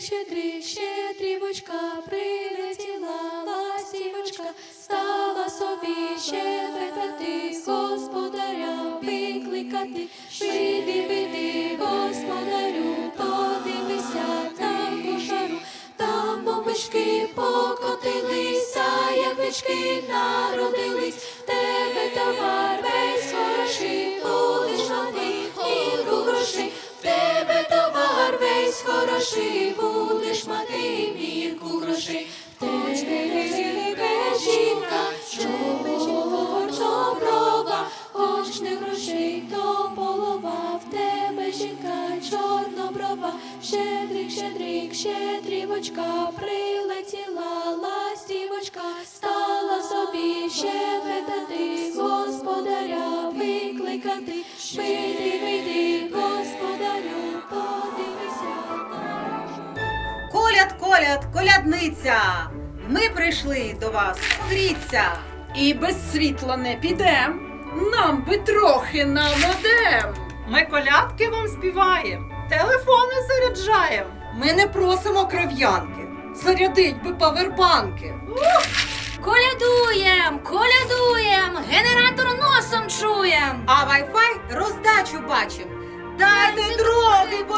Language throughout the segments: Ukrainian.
щедрих, щедрих, щедрівочка, прилетіла ластівочка, стала собі щебетати, господаря викликати, Шиди, биди, господарю, подивися на кошару, там опишки покотились, а як бички народились, тебе товар. Хороший, будеш мати мірку грошей, тебе жінка, чорноброва, хочеш не грошей, то полова, в тебе жінка, чорноброва, щедрик, щедрик, щедрівочка, прилетіла ластівочка, стала собі щебетати, господаря викликати, швиди, Коляд, колядниця. Ми прийшли до вас. Гріться. І без світла не підем. Нам би трохи на модем. Ми колядки вам співаємо, телефони заряджаємо. Ми не просимо кров'янки. Зарядить би павербанки. Колядуєм, колядуєм, генератор носом чуєм. А вайфай роздачу бачим. Дайте трохи, бо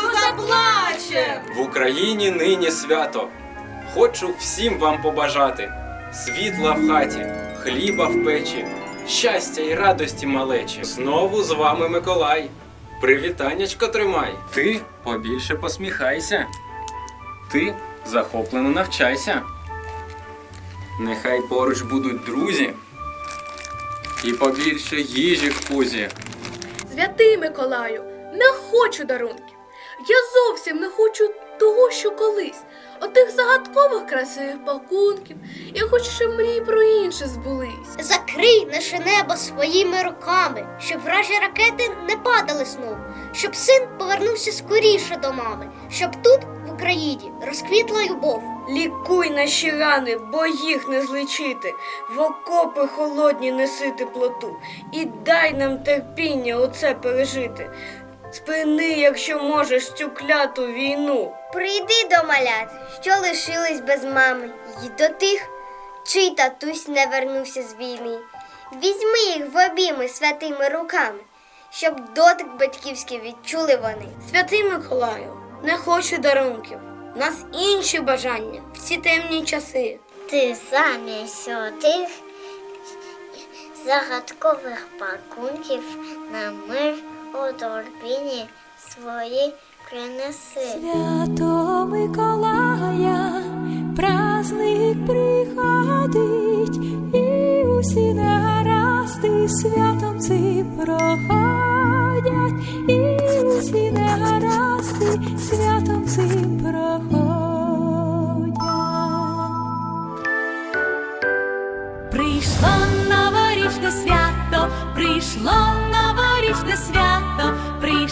заплачем. В Україні нині свято. Хочу всім вам побажати світла в хаті, хліба в печі, щастя і радості малечі. Знову з вами Миколай. Привітаннячко тримай. Ти побільше посміхайся. Ти захоплено навчайся. Нехай поруч будуть друзі. І побільше їжі в пузі. Святий Миколаю, не хочу дарунків. Я зовсім не хочу того, що колись. Отих загадкових красивих пакунків. Я хочу, щоб мрії про інше збулись. Закрий наше небо своїми руками, щоб вражі ракети не падали знову, щоб син повернувся скоріше до мами, щоб тут, в Україні, розквітла любов. Лікуй наші рани, бо їх не злечити. В окопи холодні неси теплоту. І дай нам терпіння оце пережити. Спини, якщо можеш, цю кляту війну. Прийди до малят, що лишились без мами, й до тих, чий татусь не вернувся з війни. Візьми їх в обійми святими руками, щоб дотик батьківський відчули вони. Святий Миколаю, не хочу дарунків. У нас інші бажання в ці темні часи. Ти замість отих загадкових пакунків на мир у торбіні свої принеси. Свято Миколая, праздник приходить, і усі негаразди святом цим проходять, і усі негаразди святом цим проходять. Прийшло новорічне свято, прийшло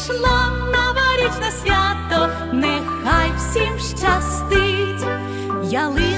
прийшло новорічне свято, нехай всім щастить, ялинка